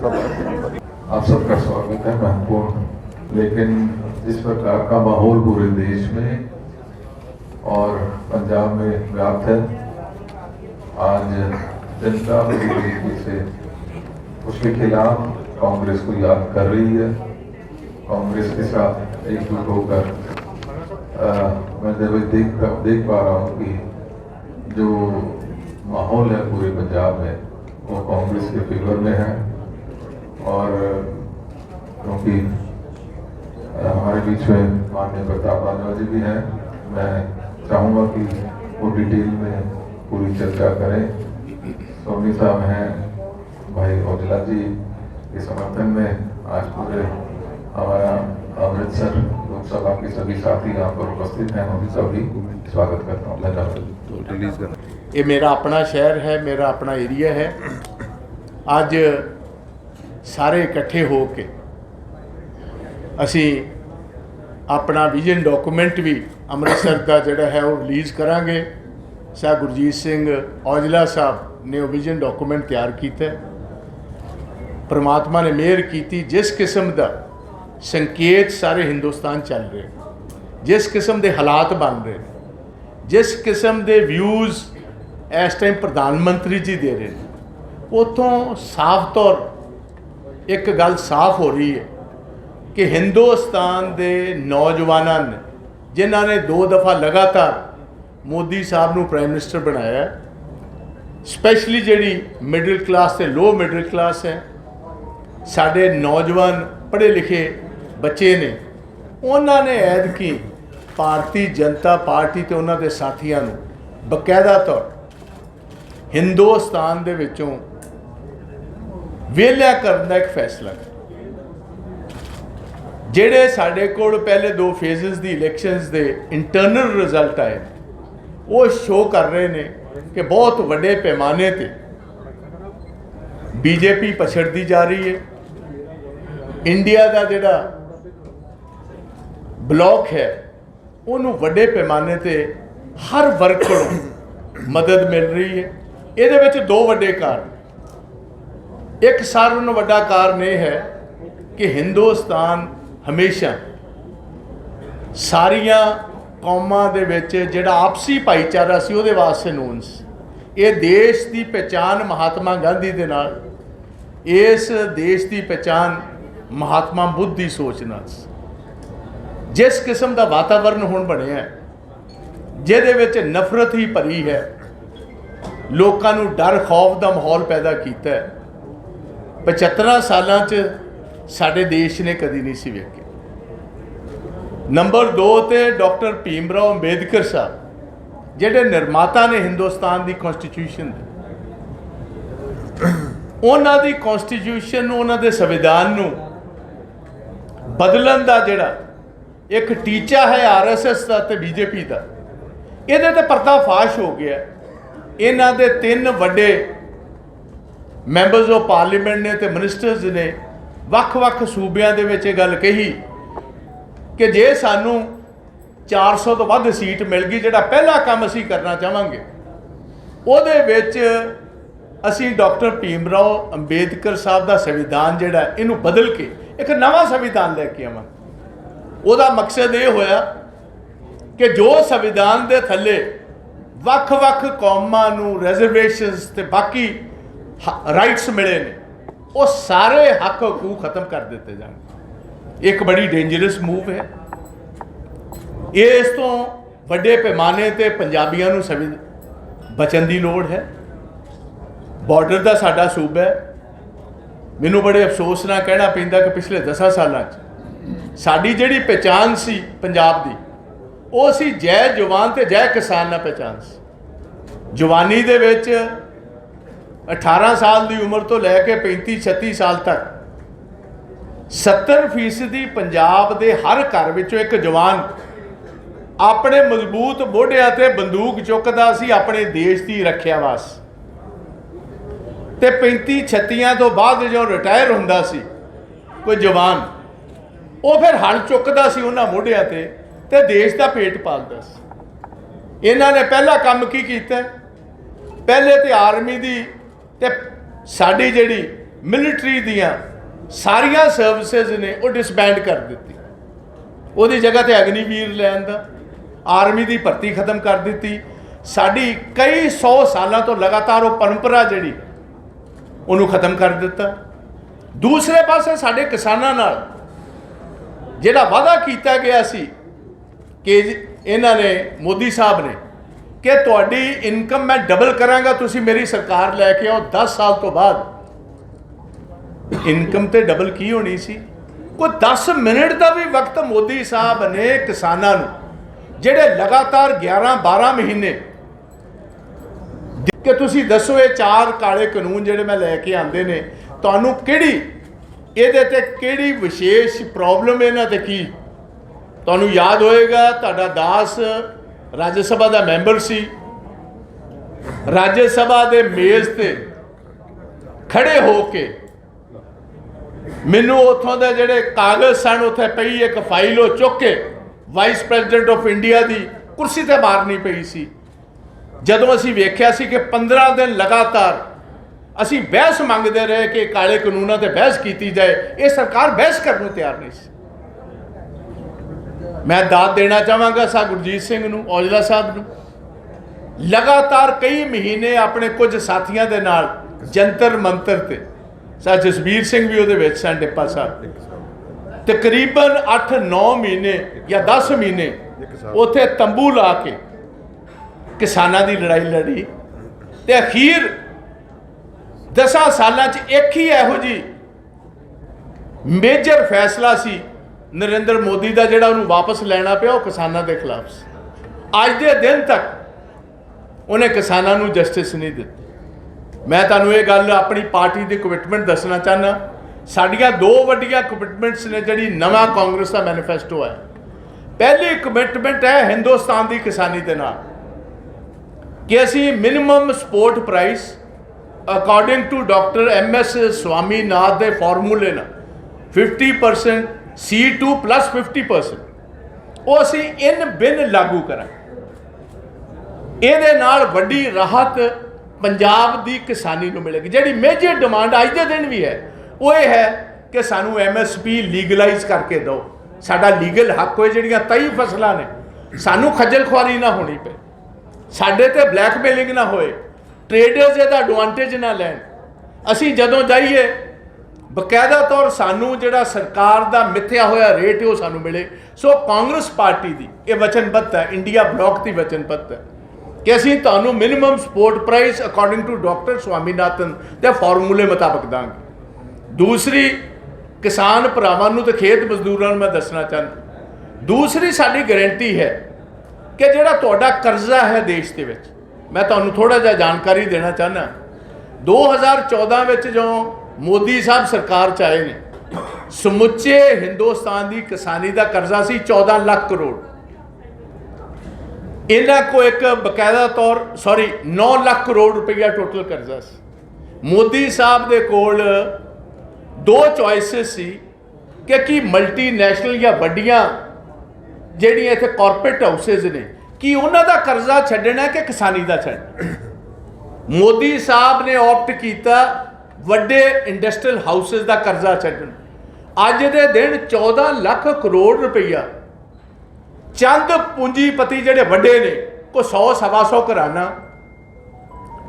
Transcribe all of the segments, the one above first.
आप सबका स्वागत है महत्वपूर्ण। लेकिन जिस प्रकार का माहौल पूरे देश में और पंजाब में व्याप्त है। आज जनता पूरी तरीके से उसके खिलाफ कांग्रेस को याद कर रही है। कांग्रेस के साथ एकजुट होकर मैं जब देख देख पा रहा हूँ कि जो माहौल है पूरे पंजाब में, वो कांग्रेस के फेवर में है। और क्योंकि हमारे बीच में माननीय प्रताप राजा जी भी हैं। मैं चाहूँगा कि वो डिटेल में पूरी चर्चा करें। स्वामी साहब हैं भाई औजला जी के समर्थन में आज पूरे हमारा अमृतसर लोकसभा के सभी साथी यहाँ पर उपस्थित हैं। उन सभी स्वागत करता हूँ। धन्यवाद। तो ये मेरा अपना शहर है मेरा अपना एरिया है। आज ਸਾਰੇ ਇਕੱਠੇ ਹੋ ਕੇ ਅਸੀਂ ਆਪਣਾ ਵਿਜ਼ਨ ਡਾਕੂਮੈਂਟ ਵੀ ਅੰਮ੍ਰਿਤਸਰ ਦਾ ਜਿਹੜਾ ਹੈ ਉਹ ਰਿਲੀਜ਼ ਕਰਾਂਗੇ। ਸਾ ਗੁਰਜੀਤ ਸਿੰਘ ਔਜਲਾ ਸਾਹਿਬ ਨੇ ਉਹ ਵਿਜ਼ਨ ਡਾਕੂਮੈਂਟ ਤਿਆਰ ਕੀਤਾ ਪਰਮਾਤਮਾ ਨੇ ਮਿਹਰ ਕੀਤੀ, ਜਿਸ ਕਿਸਮ ਦਾ ਸੰਕੇਤ ਸਾਰੇ ਹਿੰਦੁਸਤਾਨ ਚੱਲ ਰਹੇ ਜਿਸ ਕਿਸਮ ਦੇ ਹਾਲਾਤ ਬਣ ਰਹੇ ਨੇ, ਜਿਸ ਕਿਸਮ ਦੇ ਵਿਊਜ਼ ਇਸ ਟਾਈਮ ਪ੍ਰਧਾਨ ਮੰਤਰੀ ਜੀ ਦੇ ਰਹੇ ਨੇ, ਉਥੋਂ ਸਾਫ਼ ਤੌਰ ਇੱਕ ਗੱਲ ਸਾਫ਼ ਹੋ ਰਹੀ ਹੈ ਕਿ ਹਿੰਦੁਸਤਾਨ ਦੇ ਨੌਜਵਾਨਾਂ ਨੇ, ਜਿਨ੍ਹਾਂ ਨੇ ਦੋ ਦਫਾ ਲਗਾਤਾਰ ਮੋਦੀ ਸਾਹਿਬ ਨੂੰ ਪ੍ਰਾਈਮ ਮਿਨਿਸਟਰ ਬਣਾਇਆ ਸਪੈਸ਼ਲੀ ਜਿਹੜੀ ਮਿਡਲ ਕਲਾਸ ਤੇ ਲੋ ਮਿਡਲ ਕਲਾਸ ਹੈ, ਸਾਡੇ ਨੌਜਵਾਨ ਪੜ੍ਹੇ ਲਿਖੇ ਬੱਚੇ ਨੇ, ਉਹਨਾਂ ਨੇ ਐਦਕੀ ਭਾਰਤੀ ਜਨਤਾ ਪਾਰਟੀ ਤੇ ਉਹਨਾਂ ਦੇ ਸਾਥੀਆਂ ਨੂੰ ਬਕਾਇਦਾ ਤੌਰ ਹਿੰਦੁਸਤਾਨ ਦੇ ਵਿੱਚੋਂ ਵਿਹਲਿਆ ਕਰਨ ਦਾ ਇੱਕ ਫੈਸਲਾ। ਜਿਹੜੇ ਸਾਡੇ ਕੋਲ ਪਹਿਲੇ ਦੋ ਫੇਜ਼ਸ ਦੀ ਇਲੈਕਸ਼ਨਸ ਦੇ ਇੰਟਰਨਲ ਰਿਜ਼ਲਟ ਆਏ, ਉਹ ਸ਼ੋਅ ਕਰ ਰਹੇ ਨੇ ਕਿ ਬਹੁਤ ਵੱਡੇ ਪੈਮਾਨੇ ਤੇ ਬੀਜੇਪੀ ਪਛੜਦੀ ਜਾ ਰਹੀ ਹੈ। ਇੰਡੀਆ ਦਾ ਜਿਹੜਾ ਬਲੌਕ ਹੈ, ਉਹਨੂੰ ਵੱਡੇ ਪੈਮਾਨੇ ਤੇ ਹਰ ਵਰਗ ਕੋਲੋਂ ਮਦਦ ਮਿਲ ਰਹੀ ਹੈ। ਇਹਦੇ ਵਿੱਚ ਦੋ ਵੱਡੇ ਕਾਰਨ। ਇੱਕ ਸਾਰਿਆਂ ਨੂੰ ਵੱਡਾ ਕਾਰਨ ਇਹ ਹੈ ਕਿ ਹਿੰਦੁਸਤਾਨ ਹਮੇਸ਼ਾ ਸਾਰੀਆਂ ਕੌਮਾਂ ਦੇ ਵਿੱਚ ਜਿਹੜਾ ਆਪਸੀ ਭਾਈਚਾਰਾ ਸੀ, ਉਹਦੇ ਵਾਸਤੇ ਨੂਨ ਸੀ। ਇਹ ਦੇਸ਼ ਦੀ ਪਛਾਣ ਮਹਾਤਮਾ ਗਾਂਧੀ ਦੇ ਨਾਲ, ਇਸ ਦੇਸ਼ ਦੀ ਪਛਾਣ ਮਹਾਤਮਾ ਬੁੱਧ ਦੀ ਸੋਚ ਨਾਲ ਸੀ। ਜਿਸ ਕਿਸਮ ਦਾ ਵਾਤਾਵਰਣ ਹੁਣ ਬਣਿਆ ਜਿਹਦੇ ਵਿੱਚ ਨਫ਼ਰਤ ਹੀ ਭਰੀ ਹੈ, ਲੋਕਾਂ ਨੂੰ ਡਰ, ਖੌਫ ਦਾ ਮਾਹੌਲ ਪੈਦਾ ਕੀਤਾ ਹੈ 75 ਸਾਲਾਂ 'ਚ ਸਾਡੇ ਦੇਸ਼ ਨੇ ਕਦੀ ਨਹੀਂ ਸੀ ਵੇਖਿਆ। ਨੰਬਰ 2 ਤੇ ਡਾਕਟਰ ਭੀਮਰਾਓ ਅੰਬੇਦਕਰ ਸਾਹਿਬ, ਜਿਹੜੇ ਨਿਰਮਾਤਾ ਨੇ ਹਿੰਦੁਸਤਾਨ ਦੀ ਕਨਸਟੀਟਿਊਸ਼ਨ ਦੇ। ਉਹਨਾਂ ਦੀ ਕਨਸਟੀਟਿਊਸ਼ਨ ਨੂੰ, ਉਹਨਾਂ ਦੇ ਸੰਵਿਧਾਨ ਨੂੰ ਬਦਲਣ ਦਾ ਜਿਹੜਾ ਇੱਕ ਟੀਚਾ ਹੈ ਆਰਐਸਐਸ ਦਾ ਤੇ ਬੀਜੇਪੀ ਦਾ, ਇਹਦੇ ਤੇ ਪਰਦਾ ਫਾਸ਼ ਹੋ ਗਿਆ। ਇਹਨਾਂ ਦੇ ਤਿੰਨ ਵੱਡੇ ਮੈਂਬਰਸ ਆਫ ਪਾਰਲੀਮੈਂਟ ਨੇ ਤੇ ਮਿਨਿਸਟਰਸ ਨੇ ਵੱਖ-ਵੱਖ ਸੂਬਿਆਂ ਦੇ ਵਿੱਚ ਇਹ ਗੱਲ ਕਹੀ ਕਿ ਜੇ ਸਾਨੂੰ 400 ਤੋਂ ਵੱਧ ਸੀਟ ਮਿਲ ਗਈ, ਜਿਹੜਾ ਪਹਿਲਾ ਕੰਮ ਅਸੀਂ ਕਰਨਾ ਚਾਹਾਂਗੇ, ਉਹਦੇ ਵਿੱਚ ਅਸੀਂ ਡਾਕਟਰ ਭੀਮ ਰਾਓ ਅੰਬੇਦਕਰ ਸਾਹਿਬ ਦਾ ਸੰਵਿਧਾਨ ਜਿਹੜਾ, ਇਹਨੂੰ ਬਦਲ ਕੇ ਇੱਕ ਨਵਾਂ ਸੰਵਿਧਾਨ ਲੈ ਕੇ ਆਵਾਂ। ਉਹਦਾ ਮਕਸਦ ਇਹ ਹੋਇਆ ਕਿ ਜੋ ਸੰਵਿਧਾਨ ਦੇ ਥੱਲੇ ਵੱਖ-ਵੱਖ ਕੌਮਾਂ ਨੂੰ ਰਿਜ਼ਰਵੇਸ਼ਨਸ ਤੇ ਬਾਕੀ ਰਾਈਟਸ ਮਿਲੇ ਨੇ। ਉਹ ਸਾਰੇ ਹੱਕ ਹਕੂਕ ਖਤਮ ਕਰ ਦਿੱਤੇ ਜਾਣ। ਇੱਕ ਬੜੀ ਡੇਂਜਰਸ ਮੂਵ ਹੈ। ਇਹ ਇਸ ਤੋਂ ਵੱਡੇ ਪੈਮਾਨੇ ਤੇ ਪੰਜਾਬੀਆਂ ਨੂੰ ਸਵਿ ਬਚਣ ਦੀ ਲੋੜ ਹੈ। ਬਾਰਡਰ ਦਾ ਸਾਡਾ ਸੂਬਾ ਹੈ। ਮੈਨੂੰ ਬੜੇ ਅਫਸੋਸ ਨਾਲ ਕਹਿਣਾ ਪੈਂਦਾ ਕਿ ਪਿਛਲੇ 10 ਸਾਲਾਂ 'ਚ ਸਾਡੀ ਜਿਹੜੀ ਪਛਾਣ ਸੀ ਪੰਜਾਬ ਦੀ, ਉਹ ਸੀ ਜੈ ਜਵਾਨ ਤੇ ਜੈ ਕਿਸਾਨ ਨਾਲ ਪਛਾਣ ਸੀ। ਜਵਾਨੀ ਦੇ ਵਿੱਚ 18 ਸਾਲ ਦੀ ਉਮਰ ਤੋਂ ਲੈ ਕੇ 35 36 ਸਾਲ ਤੱਕ। 70% ਪੰਜਾਬ ਦੇ ਹਰ ਘਰ ਵਿੱਚੋਂ ਇੱਕ ਜਵਾਨ ਆਪਣੇ ਮਜ਼ਬੂਤ ਮੋਢਿਆਂ ਤੇ ਬੰਦੂਕ ਚੁੱਕਦਾ ਸੀ, ਆਪਣੇ ਦੇਸ਼ ਦੀ ਰੱਖਿਆ ਵਾਸਤੇ ਤੇ 35 36 ਤੋਂ ਬਾਅਦ ਜਦੋਂ ਰਿਟਾਇਰ ਹੁੰਦਾ ਸੀ, ਕੋਈ ਜਵਾਨ, ਉਹ ਫਿਰ ਹਲ ਚੁੱਕਦਾ ਸੀ ਉਹਨਾਂ ਮੋਢਿਆਂ ਤੇ ਤੇ ਦੇਸ਼ ਦਾ ਪੇਟ ਪਾਲਦਾ ਸੀ। ਇਹਨਾਂ ਨੇ ਪਹਿਲਾ ਕੰਮ ਕੀ ਕੀਤਾ? ਪਹਿਲੇ ਤੇ ਆਰਮੀ ਦੀ ਤੇ ਸਾਡੀ ਜਿਹੜੀ ਮਿਲਟਰੀ ਦੀਆਂ ਸਾਰੀਆਂ ਸਰਵਿਸਿਜ਼ ਨੇ, ਉਹ ਡਿਸਬੈਂਡ ਕਰ ਦਿੱਤੀ। ਉਹਦੀ ਜਗ੍ਹਾ ਤੇ ਅਗਨੀਵੀਰ ਲੈਣ ਦਾ ਆਰਮੀ ਦੀ ਭਰਤੀ ਖਤਮ ਕਰ ਦਿੱਤੀ। ਸਾਡੀ ਕਈ 100 ਸਾਲਾਂ ਤੋਂ ਲਗਾਤਾਰ ਉਹ ਪਰੰਪਰਾ ਜਿਹੜੀ, ਉਹਨੂੰ ਖਤਮ ਕਰ ਦਿੱਤਾ। ਦੂਸਰੇ ਪਾਸੇ ਸਾਡੇ ਕਿਸਾਨਾਂ ਨਾਲ ਜਿਹੜਾ ਵਾਅਦਾ ਕੀਤਾ ਗਿਆ ਸੀ ਕਿ ਇਹਨਾਂ ਨੇ ਮੋਦੀ ਸਾਹਿਬ ਨੇ ਕਿ ਤੁਹਾਡੀ ਇਨਕਮ ਮੈਂ ਡਬਲ ਕਰਾਂਗਾ, ਤੁਸੀਂ ਮੇਰੀ ਸਰਕਾਰ ਲੈ ਕੇ ਆਓ 10 ਸਾਲ ਤੋਂ ਬਾਅਦ। ਇਨਕਮ ਤੇ ਡਬਲ ਕੀ ਹੋਣੀ ਸੀ? ਕੋਈ 10 ਮਿੰਟ ਦਾ ਵੀ ਵਕਤ ਮੋਦੀ ਸਾਹਿਬ ਨੇ ਕਿਸਾਨਾਂ ਨੂੰ, ਜਿਹੜੇ ਲਗਾਤਾਰ 11 12 ਮਹੀਨੇ ਕਿ ਤੁਸੀਂ ਦੱਸੋ ਇਹ ਚਾਰ ਕਾਲੇ ਕਾਨੂੰਨ ਜਿਹੜੇ ਮੈਂ ਲੈ ਕੇ ਆਂਦੇ ਨੇ, ਤੁਹਾਨੂੰ ਕਿਹੜੀ, ਇਹਦੇ ਤੇ ਕਿਹੜੀ ਵਿਸ਼ੇਸ਼ ਪ੍ਰੋਬਲਮ ਇਹਨਾਂ ਤੇ ਕੀ? ਤੁਹਾਨੂੰ ਯਾਦ ਹੋਏਗਾ, ਤੁਹਾਡਾ ਦਾਸ ਰਾਜ ਸਭਾ ਦਾ ਮੈਂਬਰ ਸੀ। ਰਾਜ ਸਭਾ ਦੇ ਮੇਜ਼ ਤੇ ਖੜੇ ਹੋ ਕੇ ਮੈਨੂੰ ਉੱਥੋਂ ਦੇ ਜਿਹੜੇ ਕਾਗਜ਼ ਸਨ, ਉੱਥੇ ਪਈ ਇੱਕ ਫਾਈਲ ਉਹ ਚੁੱਕ ਕੇ ਵਾਈਸ ਪ੍ਰੈਜ਼ੀਡੈਂਟ ਆਫ ਇੰਡੀਆ ਦੀ ਕੁਰਸੀ ਤੇ ਮਾਰਨੀ ਪਈ ਸੀ। ਜਦੋਂ ਅਸੀਂ ਵੇਖਿਆ ਸੀ ਕਿ 15 ਦਿਨ ਲਗਾਤਾਰ ਅਸੀਂ ਬਹਿਸ ਮੰਗਦੇ ਰਹੇ ਕਿ ਕਾਲੇ ਕਾਨੂੰਨਾਂ ਤੇ ਬਹਿਸ ਕੀਤੀ ਜਾਏ, ਇਹ ਸਰਕਾਰ ਬਹਿਸ ਕਰਨ ਨੂੰ ਤਿਆਰ ਨਹੀਂ ਸੀ। ਮੈਂ ਦਾਤ ਦੇਣਾ ਚਾਹਾਂਗਾ ਸਾ ਗੁਰਜੀਤ ਸਿੰਘ ਨੂੰ, ਔਜਲਾ ਸਾਹਿਬ ਨੂੰ। ਲਗਾਤਾਰ ਕਈ ਮਹੀਨੇ ਆਪਣੇ ਕੁਝ ਸਾਥੀਆਂ ਦੇ ਨਾਲ ਜੰਤਰ ਮੰਤਰ ਤੇ, ਸਾ ਜਸਬੀਰ ਸਿੰਘ ਵੀ ਉਹਦੇ ਵਿੱਚ ਸਨ, ਡਿੱਪਾ ਸਾਹਿਬ ਤਕਰੀਬਨ 8-9 ਮਹੀਨੇ ਜਾਂ 10 ਮਹੀਨੇ ਉੱਥੇ ਤੰਬੂ ਲਾ ਕੇ ਕਿਸਾਨਾਂ ਦੀ ਲੜਾਈ ਲੜੀ। ਤੇ ਅਖੀਰ 10 ਸਾਲਾਂ 'ਚ ਇੱਕ ਹੀ ਇਹੋ ਜੀ ਮੇਜਰ ਫੈਸਲਾ ਸੀ ਨਰਿੰਦਰ ਮੋਦੀ ਦਾ ਜਿਹੜਾ ਉਹਨੂੰ ਵਾਪਸ ਲੈਣਾ ਪਿਆ, ਉਹ ਕਿਸਾਨਾਂ ਦੇ ਖਿਲਾਫ ਸੀ। ਅੱਜ ਦੇ ਦਿਨ ਤੱਕ ਉਹਨੇ ਕਿਸਾਨਾਂ ਨੂੰ ਜਸਟਿਸ ਨਹੀਂ ਦਿੱਤੀ। ਮੈਂ ਤੁਹਾਨੂੰ ਇਹ ਗੱਲ ਆਪਣੀ ਪਾਰਟੀ ਦੀ ਕਮਿਟਮੈਂਟ ਦੱਸਣਾ ਚਾਹਨਾ ਸਾਡੀਆਂ ਦੋ ਵੱਡੀਆਂ ਕਮਿਟਮੈਂਟਸ ਨੇ, ਜਿਹੜੀ ਨਵਾਂ ਕਾਂਗਰਸ ਦਾ ਮੈਨੀਫੈਸਟੋ ਹੈ ਪਹਿਲੀ ਕਮਿਟਮੈਂਟ ਹੈ ਹਿੰਦੁਸਤਾਨ ਦੀ ਕਿਸਾਨੀ ਦੇ ਨਾਲ, ਕਿ ਅਸੀਂ minimum support price according to doctor M S Swaminath ਦੇ ਫਾਰਮੂਲੇ ਨਾਲ 50% C2 50% ਉਹ ਅਸੀਂ ਇਨ ਬਿਨ ਲਾਗੂ ਕਰਾਂਗੇ। ਇਹਦੇ ਨਾਲ ਵੱਡੀ ਰਾਹਤ ਪੰਜਾਬ ਦੀ ਕਿਸਾਨੀ ਨੂੰ ਮਿਲੇਗੀ। ਜਿਹੜੀ ਮੇਜਰ ਡਿਮਾਂਡ ਅੱਜ ਦੇ ਦਿਨ ਵੀ ਹੈ, ਉਹ ਇਹ ਹੈ ਕਿ ਸਾਨੂੰ ਐਮਐਸਪੀ ਲੀਗਲਾਈਜ਼ ਕਰਕੇ ਦਿਓ। ਸਾਡਾ ਲੀਗਲ ਹੱਕ ਹੋਏ ਜਿਹੜੀਆਂ ਤਈ ਫਸਲਾਂ ਨੇ, ਸਾਨੂੰ ਖੱਜਲ ਖੁਆਰੀ ਨਾ ਹੋਣੀ ਪਏ। ਸਾਡੇ ਤੇ ਬਲੈਕਮੇਲਿੰਗ ਨਾ ਹੋਏ। ਟ੍ਰੇਡਰਸ ਇਹਦਾ ਐਡਵਾਂਟੇਜ ਨਾ ਲੈਣ। ਅਸੀਂ ਜਦੋਂ ਜਾਈਏ ਬਕਾਇਦਾ ਤੌਰ ਸਾਨੂੰ ਜਿਹੜਾ ਸਰਕਾਰ ਦਾ ਮਿੱਥਿਆ ਹੋਇਆ ਰੇਟ ਉਹ ਸਾਨੂੰ ਮਿਲੇ। ਸੋ ਕਾਂਗਰਸ ਪਾਰਟੀ ਦੀ ਇਹ ਵਚਨਬੱਧ ਹੈ, ਇੰਡੀਆ ਬਲੌਕ ਦੀ ਵਚਨਬੱਧ ਹੈ ਕਿ ਅਸੀਂ ਤੁਹਾਨੂੰ minimum support price according to doctor Swaminathan ਦੇ ਫਾਰਮੂਲੇ ਮੁਤਾਬਕ ਦਾਂਗੇ। ਦੂਸਰੀ, ਕਿਸਾਨ ਭਰਾਵਾਂ ਨੂੰ ਤੇ ਖੇਤ ਮਜ਼ਦੂਰਾਂ ਨੂੰ ਮੈਂ ਦੱਸਣਾ ਚਾਹੁੰਦਾ। ਦੂਸਰੀ ਸਾਡੀ ਗਾਰੰਟੀ ਹੈ ਕਿ ਜਿਹੜਾ ਤੁਹਾਡਾ ਕਰਜ਼ਾ ਹੈ ਦੇਸ਼ ਦੇ ਵਿੱਚ, ਮੈਂ ਤੁਹਾਨੂੰ ਥੋੜਾ ਜਿਹਾ ਜਾਣਕਾਰੀ ਦੇਣਾ ਚਾਹੁੰਦਾ। 2014 ਵਿੱਚ ਜਦੋਂ ਮੋਦੀ ਸਾਹਿਬ ਸਰਕਾਰ ਚ ਆਏ ਨੇ। ਸਮੁੱਚੇ ਹਿੰਦੁਸਤਾਨ ਦੀ ਕਿਸਾਨੀ ਦਾ ਕਰਜ਼ਾ ਸੀ 14 ਲੱਖ ਕਰੋੜ। ਇਹਨਾਂ ਕੋ ਇੱਕ ਬਕਾਇਦਾ ਤੌਰ ਸੌਰੀ 9 ਲੱਖ ਕਰੋੜ ਰੁਪਈਆ ਟੋਟਲ ਕਰਜ਼ਾ ਸੀ। ਮੋਦੀ ਸਾਹਿਬ ਦੇ ਕੋਲ ਦੋ ਚੋਇਸਸ ਸੀ ਕਿ ਕੀ ਮਲਟੀਨੈਸ਼ਨਲ ਜਾਂ ਵੱਡੀਆਂ ਜਿਹੜੀਆਂ ਇੱਥੇ ਕਾਰਪੋਰੇਟ ਹਾਊਸਸ ਨੇ, ਕੀ ਉਹਨਾਂ ਦਾ ਕਰਜ਼ਾ ਛੱਡਣਾ ਕਿ ਕਿਸਾਨੀ ਦਾ ਛੱਡਣਾ ਮੋਦੀ ਸਾਹਿਬ ਨੇ ਆਪਟ ਕੀਤਾ ਵੱਡੇ ਇੰਡਸਟਰੀਅਲ ਹਾਊਸਸ ਦਾ ਕਰਜ਼ਾ ਛੱਡਣ। ਅੱਜ ਦੇ ਦਿਨ 14 ਲੱਖ ਕਰੋੜ ਰੁਪਈਆ। ਚੰਦ ਪੂੰਜੀਪਤੀ ਜਿਹੜੇ ਵੱਡੇ ਨੇ ਕੋ 100 ਸਵਾ 100 ਘਰਾਣਾ।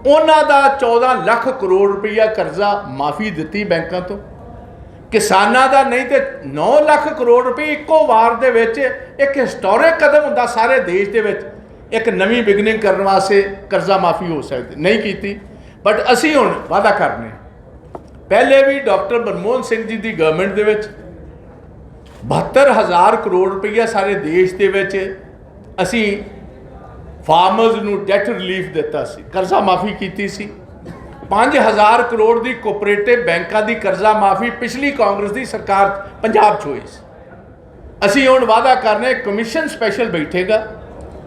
ਉਹਨਾਂ ਦਾ 14 ਲੱਖ ਕਰੋੜ ਰੁਪਈਆ ਕਰਜ਼ਾ ਮਾਫੀ ਦਿੱਤੀ ਬੈਂਕਾਂ ਤੋਂ। ਕਿਸਾਨਾਂ ਦਾ ਨਹੀਂ ਤੇ 9 ਲੱਖ ਕਰੋੜ ਰੁਪਏ ਇੱਕੋ ਵਾਰ ਦੇ ਵਿੱਚ, ਇੱਕ ਹਿਸਟੋਰਿਕ ਕਦਮ ਹੁੰਦਾ ਸਾਰੇ ਦੇਸ਼ ਦੇ ਵਿੱਚ। ਇੱਕ ਨਵੀਂ ਬਿਗਨਿੰਗ ਕਰਨ ਵਾਸਤੇ ਕਰਜ਼ਾ ਮਾਫੀ ਹੋ ਸਕਦੀ, ਨਹੀਂ ਕੀਤੀ। ਬਟ ਅਸੀਂ ਹੁਣ ਵਾਅਦਾ ਕਰਨੇ। ਪਹਿਲੇ ਵੀ ਡਾਕਟਰ ਮਨਮੋਹਨ ਸਿੰਘ ਜੀ ਦੀ ਗਵਰਨਮੈਂਟ ਦੇ ਵਿੱਚ 72000 ਕਰੋੜ ਰੁਪਈਆ ਸਾਰੇ ਦੇਸ਼ ਦੇ ਵਿੱਚ ਅਸੀਂ ਫਾਰਮਰਸ ਨੂੰ ਡੈਟ ਰਿਲੀਫ ਦਿੱਤਾ ਸੀ, ਕਰਜ਼ਾ ਮਾਫੀ ਕੀਤੀ ਸੀ। 5000 ਕਰੋੜ ਦੀ ਕੋਆਪਰੇਟਿਵ ਬੈਂਕਾਂ ਦੀ ਕਰਜ਼ਾ ਮਾਫੀ ਪਿਛਲੀ ਕਾਂਗਰਸ ਦੀ ਸਰਕਾਰ ਪੰਜਾਬ 'ਚ ਹੋਈ ਸੀ। ਅਸੀਂ ਹੁਣ ਵਾਅਦਾ ਕਰਨੇ ਕਮਿਸ਼ਨ ਸਪੈਸ਼ਲ ਬੈਠੇਗਾ,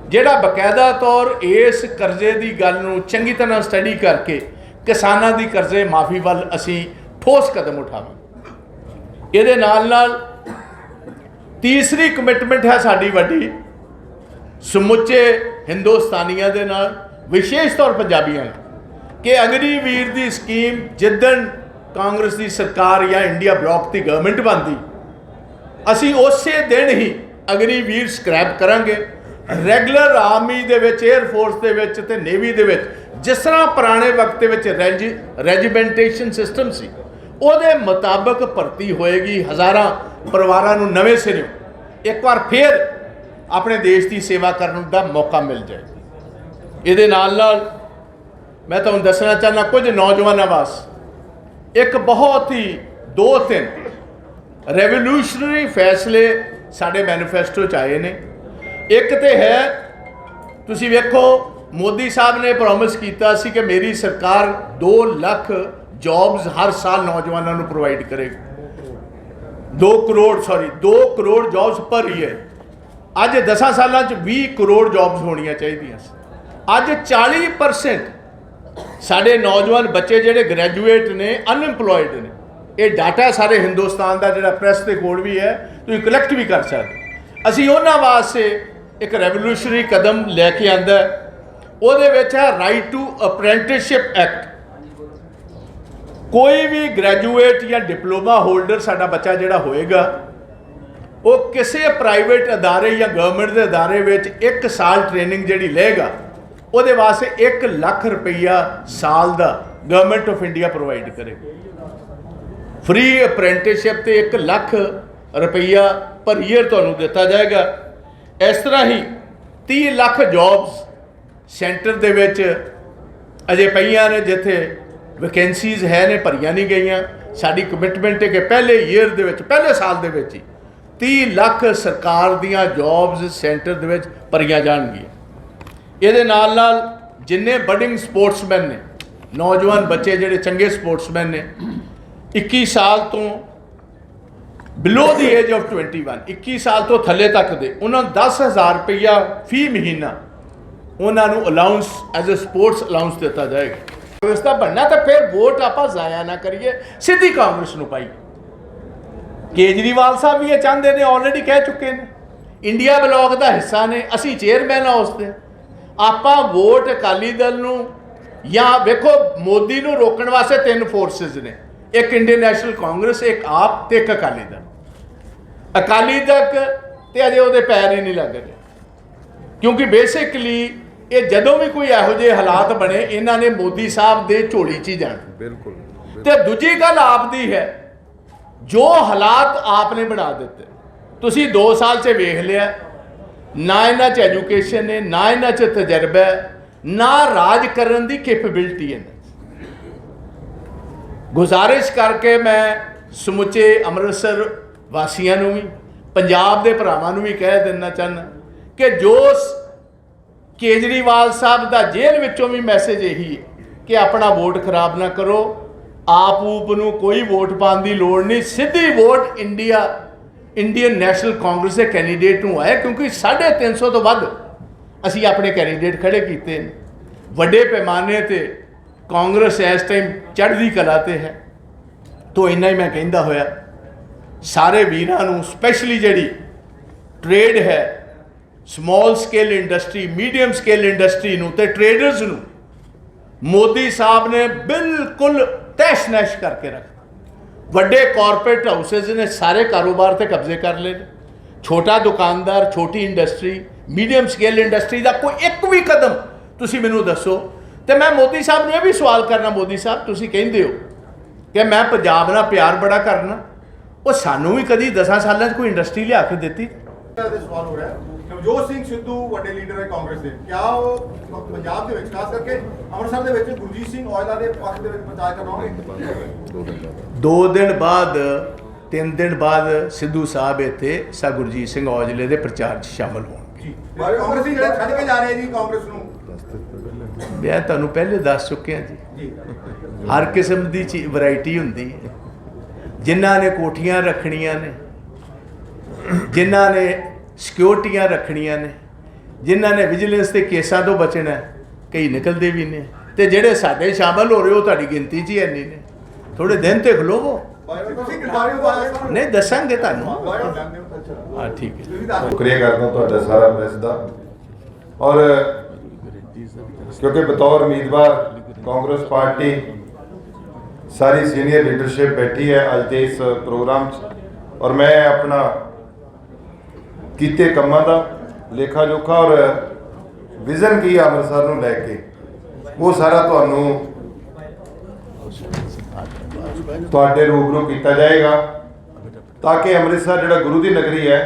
ਜਿਹੜਾ ਬਕਾਇਦਾ ਤੌਰ ਇਸ ਕਰਜ਼ੇ ਦੀ ਗੱਲ ਨੂੰ ਚੰਗੀ ਤਰ੍ਹਾਂ ਸਟੱਡੀ ਕਰਕੇ ਕਿਸਾਨਾਂ ਦੀ ਕਰਜ਼ੇ ਮਾਫੀ ਵੱਲ ਅਸੀਂ ਠੋਸ ਕਦਮ ਉਠਾਵਾਂਗੇ। ਇਹਦੇ ਨਾਲ ਨਾਲ ਤੀਸਰੀ ਕਮਿਟਮੈਂਟ ਹੈ ਸਾਡੀ ਵੱਡੀ, ਸਮੁੱਚੇ ਹਿੰਦੁਸਤਾਨੀਆਂ ਦੇ ਨਾਲ, ਵਿਸ਼ੇਸ਼ ਤੌਰ ਪੰਜਾਬੀਆਂ ਨਾਲ, ਕਿ ਅਗਨੀਵੀਰ ਦੀ ਸਕੀਮ ਜਿੱਦਣ ਕਾਂਗਰਸ ਦੀ ਸਰਕਾਰ ਜਾਂ ਇੰਡੀਆ ਬਲੌਕ ਦੀ ਗਵਰਨਮੈਂਟ ਬਣਦੀ, ਅਸੀਂ ਉਸੇ ਦਿਨ ਹੀ ਅਗਨੀਵੀਰ ਸਕ੍ਰੈਪ ਕਰਾਂਗੇ। ਰੈਗੂਲਰ ਆਰਮੀ ਦੇ ਵਿੱਚ 에ਅਰ ਫੋਰਸ ਦੇ ਵਿੱਚ ਤੇ ਨੇਵੀ ਦੇ ਵਿੱਚ, ਜਿਸ ਤਰ੍ਹਾਂ ਪੁਰਾਣੇ ਵਕਤ ਦੇ ਵਿੱਚ ਰੈਜੀਮੈਂਟੇਸ਼ਨ ਸਿਸਟਮ ਸੀ, ਉਹਦੇ ਮੁਤਾਬਕ ਭਰਤੀ ਹੋਏਗੀ ਹਜ਼ਾਰਾਂ ਪਰਿਵਾਰਾਂ ਨੂੰ ਨਵੇਂ ਸਿਰਿਓਂ। ਇੱਕ ਵਾਰ ਫੇਰ ਆਪਣੇ ਦੇਸ਼ ਦੀ ਸੇਵਾ ਕਰਨ ਦਾ ਮੌਕਾ ਮਿਲ ਜਾਏ। ਇਹਦੇ ਨਾਲ ਨਾਲ ਮੈਂ ਤੁਹਾਨੂੰ ਦੱਸਣਾ ਚਾਹੁੰਦਾ, ਕੁਝ ਨੌਜਵਾਨਾਂ ਵਾਸਤੇ ਇੱਕ ਬਹੁਤ ਹੀ ਦੋ ਤਿੰਨ ਰੈਵੋਲੂਸ਼ਨਰੀ ਫੈਸਲੇ ਸਾਡੇ ਮੈਨੀਫੈਸਟੋ ਚ ਆਏ ਨੇ। ਇੱਕ ਤੇ ਹੈ, ਤੁਸੀਂ ਵੇਖੋ, ਮੋਦੀ ਸਾਹਿਬ ਨੇ ਪ੍ਰੋਮਿਸ ਕੀਤਾ ਸੀ ਕਿ ਮੇਰੀ ਸਰਕਾਰ 2 ਲੱਖ ਜੌਬਸ ਹਰ ਸਾਲ ਨੌਜਵਾਨਾਂ ਨੂੰ ਪ੍ਰੋਵਾਈਡ ਕਰੇਗੀ। 2 crore sorry 2 crore jobs per year ਅੱਜ 10 ਸਾਲਾਂ ਚ 20 ਕਰੋੜ ਜੌਬਸ ਹੋਣੀਆਂ ਚਾਹੀਦੀਆਂ ਸੀ। ਅੱਜ 40% ਸਾਡੇ ਨੌਜਵਾਨ ਬੱਚੇ ਜਿਹੜੇ ਗ੍ਰੈਜੂਏਟ ਨੇ ਅਨਐਮਪਲੋਇਡ ਨੇ, ਇਹ ਡਾਟਾ ਸਾਰੇ ਹਿੰਦੁਸਤਾਨ ਦਾ ਜਿਹੜਾ ਪ੍ਰੈਸ ਤੇ ਕੋਡ ਵੀ ਹੈ, ਤੁਸੀਂ ਕਲੈਕਟ ਵੀ ਕਰ ਸਕਦੇ ਅਸੀਂ ਉਹਨਾਂ ਵਾਸਤੇ ਇੱਕ ਰੈਵੋਲੂਸ਼ਨਰੀ ਕਦਮ ਲੈ ਕੇ ਆਂਦਾ ਉਹਦੇ ਵਿੱਚ ਹੈ ਰਾਈਟ ਟੂ ਅਪ੍ਰੈਂਟਿਸਸ਼ਿਪ ਐਕਟ ਕੋਈ ਵੀ ਗ੍ਰੈਜੂਏਟ ਜਾਂ ਡਿਪਲੋਮਾ ਹੋਲਡਰ ਸਾਡਾ ਬੱਚਾ ਜਿਹੜਾ ਹੋਏਗਾ, ਉਹ ਕਿਸੇ ਪ੍ਰਾਈਵੇਟ ਅਦਾਰੇ ਜਾਂ ਗਵਰਨਮੈਂਟ ਦੇ ਅਦਾਰੇ ਵਿੱਚ 1 ਸਾਲ ਟ੍ਰੇਨਿੰਗ ਜਿਹੜੀ ਲਏਗਾ, ਉਹਦੇ ਵਾਸਤੇ 1 ਲੱਖ ਰੁਪਈਆ ਸਾਲ ਦਾ ਗਵਰਨਮੈਂਟ ਆਫ ਇੰਡੀਆ ਪ੍ਰੋਵਾਈਡ ਕਰੇਗੀ ਫ੍ਰੀ ਅਪ੍ਰੈਂਟਿਸਸ਼ਿਪ ਤੇ 1 ਲੱਖ ਰੁਪਈਆ ਪਰ ਈਅਰ ਤੁਹਾਨੂੰ ਦਿੱਤਾ ਜਾਏਗਾ। ਇਸ ਤਰ੍ਹਾਂ ਹੀ 30 ਲੱਖ ਜੌਬਸ ਸੈਂਟਰ ਦੇ ਵਿੱਚ ਅਜੇ ਪਈਆਂ ਨੇ, ਜਿੱਥੇ ਵੈਕੈਂਸੀਜ਼ ਹੈ ਨੇ, ਭਰੀਆਂ ਨਹੀਂ ਗਈਆਂ। ਸਾਡੀ ਕਮਿਟਮੈਂਟ ਹੈ ਕਿ ਪਹਿਲੇ ਈਅਰ ਦੇ ਵਿੱਚ, ਪਹਿਲੇ ਸਾਲ ਦੇ ਵਿੱਚ ਹੀ 30 ਲੱਖ ਸਰਕਾਰ ਦੀਆਂ ਜੌਬਸ ਸੈਂਟਰ ਦੇ ਵਿੱਚ ਭਰੀਆਂ ਜਾਣਗੀਆਂ। ਇਹਦੇ ਨਾਲ ਨਾਲ ਜਿੰਨੇ ਬਡਿੰਗ ਸਪੋਰਟਸਮੈਨ ਨੇ, ਨੌਜਵਾਨ ਬੱਚੇ ਜਿਹੜੇ ਚੰਗੇ ਸਪੋਰਟਸਮੈਨ ਨੇ 21 ਸਾਲ ਤੋਂ ਬਿਲੋ ਦੀ ਏਜ ਆਫ 21 21 ਸਾਲ ਤੋਂ ਥੱਲੇ ਤੱਕ ਦੇ, ਉਹਨਾਂ ਨੂੰ 10000 ਰੁਪਇਆ ਫੀ ਮਹੀਨਾ ਉਹਨਾਂ ਨੂੰ allowance as a sports allowance ਦਿੱਤਾ ਜਾਏਗਾ। ਕਾਂਗਰਸ ਬਣਨਾ ਤਾਂ ਫਿਰ ਵੋਟ ਆਪਾਂ ਜ਼ਾਇਆ ਨਾ ਕਰੀਏ, ਸਿੱਧੀ ਕਾਂਗਰਸ ਨੂੰ ਪਾਈ ਕੇਜਰੀਵਾਲ ਸਾਹਿਬ ਵੀ ਇਹ ਚਾਹੁੰਦੇ ਨੇ ਆਲਰੇਡੀ ਕਹਿ ਚੁੱਕੇ ਨੇ। ਇੰਡੀਆ ਬਲੌਕ ਦਾ ਹਿੱਸਾ ਨੇ, ਅਸੀਂ ਚੇਅਰਮੈਨ ਆ ਉਸ ਦੇ ਆਪਾਂ ਵੋਟ ਅਕਾਲੀ ਦਲ ਨੂੰ ਜਾਂ ਵੇਖੋ ਮੋਦੀ ਨੂੰ ਰੋਕਣ ਵਾਸਤੇ ਤਿੰਨ ਫੋਰਸਸ ਨੇ। ਇੱਕ ਇੰਡੀਅਨ ਨੈਸ਼ਨਲ ਕਾਂਗਰਸ ਇੱਕ ਆਪ ਤੇ ਇੱਕ ਅਕਾਲੀ ਦਲ। ਅਕਾਲੀ ਤੱਕ ਤੇ ਅਜੇ ਉਹਦੇ ਪੈਰ ਹੀ ਨਹੀਂ ਲੱਗ ਰਹੇ ਕਿਉਂਕਿ ਬੇਸਿਕਲੀ ਇਹ ਜਦੋਂ ਵੀ ਕੋਈ ਇਹੋ ਜਿਹੇ ਹਾਲਾਤ ਬਣੇ ਇਹਨਾਂ ਨੇ ਮੋਦੀ ਸਾਹਿਬ ਦੇ ਝੋਲੀ 'ਚ ਹੀ ਜਾਣਾ। ਬਿਲਕੁਲ ਤੇ ਦੂਜੀ ਗੱਲ ਆਪ ਦੀ ਹੈ ਜੋ ਹਾਲਾਤ ਆਪ ਨੇ ਬਣਾ ਦਿੱਤੇ। ਤੁਸੀਂ 2 ਸਾਲ 'ਚ ਵੇਖ ਲਿਆ ਨਾ ਇਹਨਾਂ 'ਚ ਐਜੂਕੇਸ਼ਨ ਹੈ ਨਾ ਇਹਨਾਂ 'ਚ ਤਜਰਬਾ ਨਾ ਰਾਜ ਕਰਨ ਦੀ ਕੈਪੇਬਿਲਿਟੀ ਹੈ। ਗੁਜ਼ਾਰਿਸ਼ ਕਰਕੇ ਮੈਂ ਸਮੁੱਚੇ ਅੰਮ੍ਰਿਤਸਰ ਵਾਸੀਆਂ ਨੂੰ ਵੀ, ਪੰਜਾਬ ਦੇ ਭਰਾਵਾਂ ਨੂੰ ਵੀ ਕਹਿ ਦੇਣਾ ਚਾਹੁੰਦਾ ਕਿ ਜੋ ਕੇਜਰੀਵਾਲ ਸਾਹਿਬ ਦਾ ਜੇਲ੍ਹ ਵਿੱਚੋਂ ਵੀ ਮੈਸੇਜ ਇਹੀ ਹੈ ਕਿ ਆਪਣਾ ਵੋਟ ਖਰਾਬ ਨਾ ਕਰੋ। ਆਪ ਊਪ ਨੂੰ ਕੋਈ ਵੋਟ ਪਾਉਣ ਦੀ ਲੋੜ ਨਹੀਂ। ਸਿੱਧੀ vote India, Indian National Congress ਦੇ ਕੈਂਡੀਡੇਟ ਨੂੰ ਆਏ ਕਿਉਂਕਿ 350 ਤੋਂ ਵੱਧ ਅਸੀਂ ਆਪਣੇ ਕੈਂਡੀਡੇਟ ਖੜੇ ਕੀਤੇ ਨੇ। ਵੱਡੇ ਪੈਮਾਨੇ ਤੇ ਕਾਂਗਰਸ ਇਸ ਟਾਈਮ ਚੜ੍ਹਦੀ ਕਲਾ ਤੇ ਹੈ। ਤੋਂ ਇੰਨਾ ਹੀ ਮੈਂ ਕਹਿੰਦਾ ਹੋਇਆ, ਸਾਰੇ ਵੀਰਾਂ ਨੂੰ ਸਪੈਸ਼ਲੀ ਜਿਹੜੀ ਟ੍ਰੇਡ ਹੈ small scale industry medium scale industry ਨੂੰ ਤੇ ਟ੍ਰੇਡਰਸ ਨੂੰ, ਮੋਦੀ ਸਾਹਿਬ ਨੇ ਬਿਲਕੁਲ ਤੈਸ਼-ਨੈਸ਼ ਕਰਕੇ ਰੱਖ ਵੱਡੇ ਕਾਰਪੋਰੇਟ ਹਾਊਸਸ ਨੇ ਸਾਰੇ ਕਾਰੋਬਾਰ ਤੇ ਕਬਜ਼ੇ ਕਰ ਲਏ ਨੇ। ਛੋਟਾ ਦੁਕਾਨਦਾਰ, ਛੋਟੀ ਇੰਡਸਟਰੀ ਮੀਡੀਅਮ ਸਕੇਲ ਇੰਡਸਟਰੀ ਦਾ ਕੋਈ ਇੱਕ ਵੀ ਕਦਮ ਤੁਸੀਂ ਮੈਨੂੰ ਦੱਸੋ ਤੇ ਮੈਂ ਮੋਦੀ ਸਾਹਿਬ ਨੂੰ ਇਹ ਵੀ ਸਵਾਲ ਕਰਨਾ ਮੋਦੀ ਸਾਹਿਬ ਤੁਸੀਂ ਕਹਿੰਦੇ ਹੋ ਕਿ ਮੈਂ ਪੰਜਾਬ ਨਾਲ ਪਿਆਰ ਬੜਾ ਕਰਨਾ। ਉਹ ਸਾਨੂੰ ਵੀ ਕਦੀ 10 ਸਾਲਾਂ 'ਚ ਕੋਈ ਇੰਡਸਟਰੀ ਲਿਆ ਕੇ ਦਿੱਤੀ? ਦਾ ਤੇ ਸਵਾਲ ਹੋ ਰਿਹਾ ਹੈ। ਨਵਜੋਤ ਸਿੰਘ ਸਿੱਧੂ ਵੱਡੇ ਲੀਡਰ ਹੈ ਕਾਂਗਰਸ ਦੇ। ਕਿਆ ਉਹ ਪੰਜਾਬ ਦੇ ਵਿੱਚ ਖਾਸ ਕਰਕੇ ਅੰਮ੍ਰਿਤਸਰ ਦੇ ਵਿੱਚ ਗੁਰਜੀਤ ਸਿੰਘ ਔਜਲਾ ਦੇ ਪੱਖ ਦੇ ਵਿੱਚ ਪ੍ਰਚਾਰ ਕਰਵਾਉਣਗੇ ਦੋ ਦਿਨ ਬਾਅਦ ਤਿੰਨ ਦਿਨ ਬਾਅਦ ਸਿੱਧੂ ਸਾਹਿਬ ਇੱਥੇ ਸਾ ਗੁਰਜੀਤ ਸਿੰਘ ਔਜਲੇ ਦੇ ਪ੍ਰਚਾਰ 'ਚ ਸ਼ਾਮਲ ਹੋਣਗੇ। ਜੀ। ਕਾਂਗਰਸੀ ਜਿਹੜੇ ਛੱਡ ਕੇ ਜਾ ਰਹੇ ਜੀ ਕਾਂਗਰਸ ਨੂੰ ਮੈਂ ਤੁਹਾਨੂੰ ਪਹਿਲੇ ਦੱਸ ਚੁੱਕਿਆ ਜੀ। ਜੀ। ਹਰ ਕਿਸਮ ਦੀ ਚੀ ਵੈਰਾਈਟੀ ਹੁੰਦੀ ਹੈ। ਜਿਨ੍ਹਾਂ ਨੇ ਕੋਠੀਆਂ ਰੱਖਣੀਆਂ ਨੇ ਜਿਨ੍ਹਾਂ ਨੇ ਸਿਕਿਉਰਟੀਆਂ ਰੱਖਣੀਆਂ ਨੇ ਜਿਨ੍ਹਾਂ ਨੇ ਵਿਜੀਲੈਂਸ ਦੇ ਕੇਸਾਂ ਤੋਂ ਬਚਣਾ ਹੈ, ਕਈ ਨਿਕਲਦੇ ਵੀ ਨੇ। ਤੇ ਜਿਹੜੇ ਸਾਡੇ ਸ਼ਾਮਲ ਹੋ ਰਹੇ ਹੋ ਤੁਹਾਡੀ ਗਿਣਤੀ 'ਚ ਹੀ ਇੰਨੀ ਨੇ। ਥੋੜੇ ਦਿਨ ਤੇ ਖਲੋਵੋ ਨਹੀਂ ਦੱਸਾਂਗੇ ਤੁਹਾਨੂੰ। ਹਾਂ ਠੀਕ ਹੈ। ਸ਼ੁਕਰੀਆ ਕਰਦਾ ਤੁਹਾਡਾ ਸਾਰਾ ਪ੍ਰੈਸ ਦਾ। ਔਰ ਕਿਉਂਕਿ ਬਤੌਰ ਉਮੀਦਵਾਰ ਕਾਂਗਰਸ ਪਾਰਟੀ ਸਾਰੀ ਸੀਨੀਅਰ ਲੀਡਰਸ਼ਿਪ ਬੈਠੀ ਹੈ ਅੱਜ ਦੇ ਇਸ ਪ੍ਰੋਗਰਾਮ 'ਚ। ਔਰ ਮੈਂ ਆਪਣਾ ਕੀਤੇ ਕੰਮਾਂ ਦਾ ਲੇਖਾ ਜੋਖਾ ਔਰ ਵਿਜ਼ਨ ਕੀ ਅੰਮ੍ਰਿਤਸਰ ਨੂੰ ਲੈ ਕੇ, ਉਹ ਸਾਰਾ ਤੁਹਾਨੂੰ ਤੁਹਾਡੇ ਰੂਬਰੂ ਕੀਤਾ ਜਾਏਗਾ ਤਾਂ ਕਿ ਅੰਮ੍ਰਿਤਸਰ ਜਿਹੜਾ ਗੁਰੂ ਦੀ ਨਗਰੀ ਹੈ,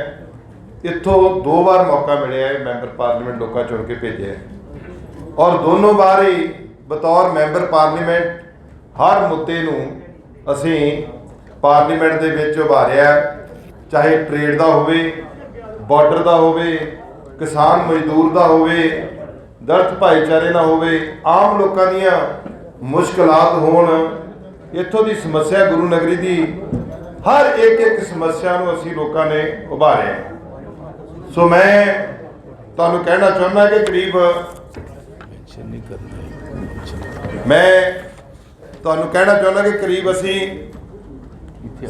ਇੱਥੋਂ ਦੋ ਵਾਰ ਮੌਕਾ ਮਿਲਿਆ ਹੈ ਮੈਂਬਰ ਪਾਰਲੀਮੈਂਟ ਲੋਕਾਂ ਚੁਣ ਕੇ ਭੇਜਿਆ ਹੈ। ਔਰ ਦੋਨੋਂ ਵਾਰ ਹੀ ਬਤੌਰ ਮੈਂਬਰ ਪਾਰਲੀਮੈਂਟ ਹਰ ਮੁੱਦੇ ਨੂੰ ਅਸੀਂ ਪਾਰਲੀਮੈਂਟ ਦੇ ਵਿੱਚ ਉਭਾਰਿਆ ਚਾਹੇ ਟ੍ਰੇਡ ਦਾ ਹੋਵੇ, ਬਾਰਡਰ ਦਾ ਹੋਵੇ, ਕਿਸਾਨ ਮਜ਼ਦੂਰ ਦਾ ਹੋਵੇ, ਦਲਿਤ ਭਾਈਚਾਰੇ ਦਾ ਹੋਵੇ, ਆਮ ਲੋਕਾਂ ਦੀਆਂ ਮੁਸ਼ਕਲਾਤ ਹੋਣ, ਇੱਥੋਂ ਦੀ ਸਮੱਸਿਆ ਗੁਰੂ ਨਗਰੀ ਦੀ ਹਰ ਇੱਕ ਇੱਕ ਸਮੱਸਿਆ ਨੂੰ ਅਸੀਂ ਲੋਕਾਂ ਨੇ ਉਭਾਰਿਆ ਹੈ। ਸੋ ਮੈਂ ਤੁਹਾਨੂੰ ਕਹਿਣਾ ਚਾਹੁੰਦਾ ਕਿ ਕਰੀਬ ਮੈਂ ਤੁਹਾਨੂੰ ਕਹਿਣਾ ਚਾਹੁੰਦਾ ਕਿ ਕਰੀਬ ਅਸੀਂ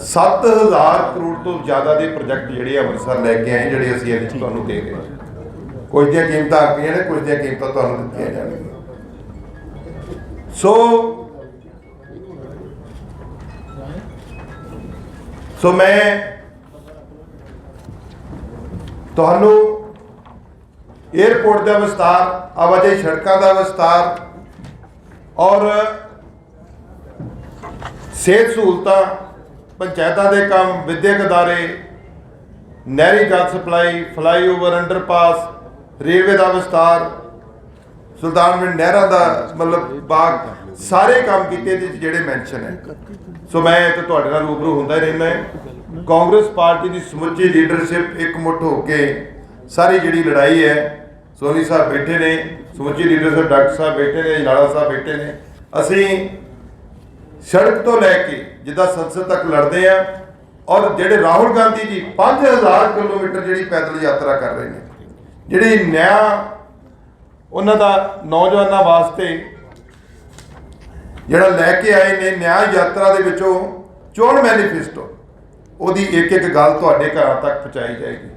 7000 ਕਰੋੜ ਤੋਂ ਜ਼ਿਆਦਾ ਦੇ ਪ੍ਰੋਜੈਕਟ ਜਿਹੜੇ ਅੰਮ੍ਰਿਤਸਰ ਲੈ ਕੇ ਆਏ ਜਿਹੜੇ ਅਸੀਂ ਅੱਜ ਤੁਹਾਨੂੰ ਦੇ ਰਹੇ ਹਾਂ। ਕੁਝ ਦੀਆਂ ਕੀਮਤਾਂ ਆਕੀਆਂ ਨੇ ਕੁਝ ਦੀਆਂ ਕੀਮਤਾਂ ਤੁਹਾਨੂੰ ਦਿੱਤੀਆਂ ਜਾਣਗੀਆਂ। ਸੋ ਸੋ ਮੈਂ ਤੁਹਾਨੂੰ ਏਅਰਪੋਰਟ ਦਾ ਵਿਸਤਾਰ ਆਵਾਜਾਈ ਸੜਕਾਂ ਦਾ ਵਿਸਤਾਰ ਔਰ ਸਿਹਤ ਸਹੂਲਤਾਂ, ਪੰਚਾਇਤਾਂ ਦੇ ਕੰਮ, ਵਿਦਿਅਕ ਅਦਾਰੇ, ਨਹਿਰੀ ਜਲ ਸਪਲਾਈ, ਫਲਾਈਓਵਰ, ਅੰਡਰਪਾਸ, ਰੇਲਵੇ ਦਾ ਵਿਸਤਾਰ ਸੁਲਤਾਨਵਿੰਡ ਨਹਿਰਾਂ ਦਾ ਮਤਲਬ ਬਾਗ, ਸਾਰੇ ਕੰਮ ਕੀਤੇ ਇਹਦੇ ਜਿਹੜੇ ਮੈਂਸ਼ਨ ਹੈ। ਸੋ ਮੈਂ ਤੇ ਤੁਹਾਡੇ ਨਾਲ ਰੂਬਰੂ ਹੁੰਦਾ ਹੀ ਰਹਿੰਦਾ ਕਾਂਗਰਸ ਪਾਰਟੀ ਦੀ ਸਮੁੱਚੀ ਲੀਡਰਸ਼ਿਪ ਇੱਕ ਮੁੱਠ ਹੋ ਕੇ ਸਾਰੀ ਜਿਹੜੀ ਲੜਾਈ ਹੈ ਸੋਨੀ ਸਾਹਿਬ ਬੈਠੇ ਨੇ, ਸਮੁੱਚੀ ਲੀਡਰ ਸਾਹਿਬ, ਡਾਕਟਰ ਸਾਹਿਬ ਬੈਠੇ ਨੇ ਜਨਾਲਾ ਸਾਹਿਬ ਬੈਠੇ ਨੇ। ਅਸੀਂ ਸੜਕ ਤੋਂ ਲੈ ਕੇ ਜਿੱਦਾਂ ਸੰਸਦ ਤੱਕ ਲੜਦੇ ਆ ਔਰ ਜਿਹੜੇ ਰਾਹੁਲ ਗਾਂਧੀ ਜੀ 5000 ਕਿਲੋਮੀਟਰ ਜਿਹੜੀ ਪੈਦਲ ਯਾਤਰਾ ਕਰ ਰਹੇ ਨੇ, ਜਿਹੜੀ ਨਿਆਂ ਉਹਨਾਂ ਦਾ ਨੌਜਵਾਨਾਂ ਵਾਸਤੇ ਜਿਹੜਾ ਲੈ ਕੇ ਆਏ ਨੇ, ਨਿਆਂ ਯਾਤਰਾ ਦੇ ਵਿੱਚੋਂ ਚੋਣ ਮੈਨੀਫੈਸਟੋ, ਉਹਦੀ ਇੱਕ ਇੱਕ ਗੱਲ ਤੁਹਾਡੇ ਘਰਾਂ ਤੱਕ ਪਹੁੰਚਾਈ ਜਾਏਗੀ।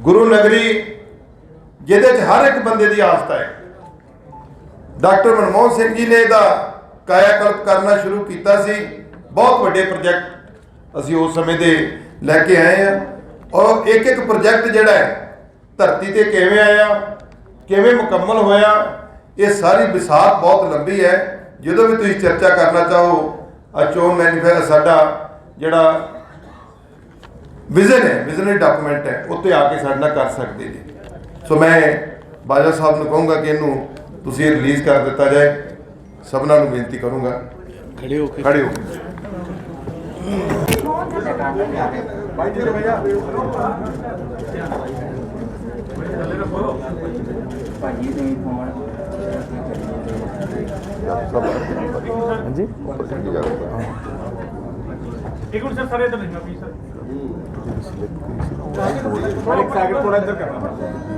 ਗੁਰੂ ਨਗਰੀ ਜਿਹਦੇ 'ਚ ਹਰ ਇੱਕ ਬੰਦੇ ਦੀ ਆਸਥਾ ਹੈ। ਡਾਕਟਰ ਮਨਮੋਹਨ ਸਿੰਘ ਜੀ ਨੇ ਇਹਦਾ ਕਾਇਆਕਲਪ ਕਰਨਾ ਸ਼ੁਰੂ ਕੀਤਾ ਸੀ। ਬਹੁਤ ਵੱਡੇ ਪ੍ਰੋਜੈਕਟ ਅਸੀਂ ਉਸ ਸਮੇਂ ਦੇ ਲੈ ਕੇ ਆਏ ਆ ਔਰ ਇੱਕ ਇੱਕ ਪ੍ਰੋਜੈਕਟ ਜਿਹੜਾ ਹੈ, ਧਰਤੀ ਤੇ ਕਿਵੇਂ ਆਇਆ, ਕਿਵੇਂ ਮੁਕੰਮਲ ਹੋਇਆ, ਇਹ ਸਾਰੀ ਵਿਸਾਤ ਬਹੁਤ ਲੰਬੀ ਹੈ। ਜਦੋਂ ਵੀ ਤੁਸੀਂ ਚਰਚਾ ਕਰਨਾ ਚਾਹੋ, ਆ ਚੋਣ ਮੈਨੀਫੈਸਟੋ ਸਾਡਾ ਜਿਹੜਾ ਵਿਜ਼ਨ ਹੈ ਵਿਜ਼ਨਰੀ ਡਾਕੂਮੈਂਟ ਹੈ, ਉੱਤੇ ਆ ਕੇ ਸਾਡੇ ਨਾਲ ਕਰ ਸਕਦੇ ਜੀ ਸੋ ਮੈਂ ਬਾਜਾ ਸਾਹਿਬ ਨੂੰ ਕਹੂੰਗਾ ਕਿ ਇਹਨੂੰ ਤੁਸੀਂ ਰਿਲੀਜ਼ ਕਰ ਦਿੱਤਾ ਜਾਏ। ਸਭਨਾਂ ਨੂੰ ਬੇਨਤੀ ਕਰੂੰਗਾ। ਖੜੇ ਹੋ ਕੇ। ਖੜੇ ਹੋ। ਭਾਈ ਜੀ ਰੁਪਈਆ ਭਾਜੀ ਦੇ ਫੋਨ ਸਰ ਸਾਰੇ ਇੱਧਰ ਨਹੀਂ ਆ ਪੀ ਸਰ ਇੱਕ ਸਾਈਡ ਥੋੜਾ ਇੱਧਰ ਕਰਨਾ।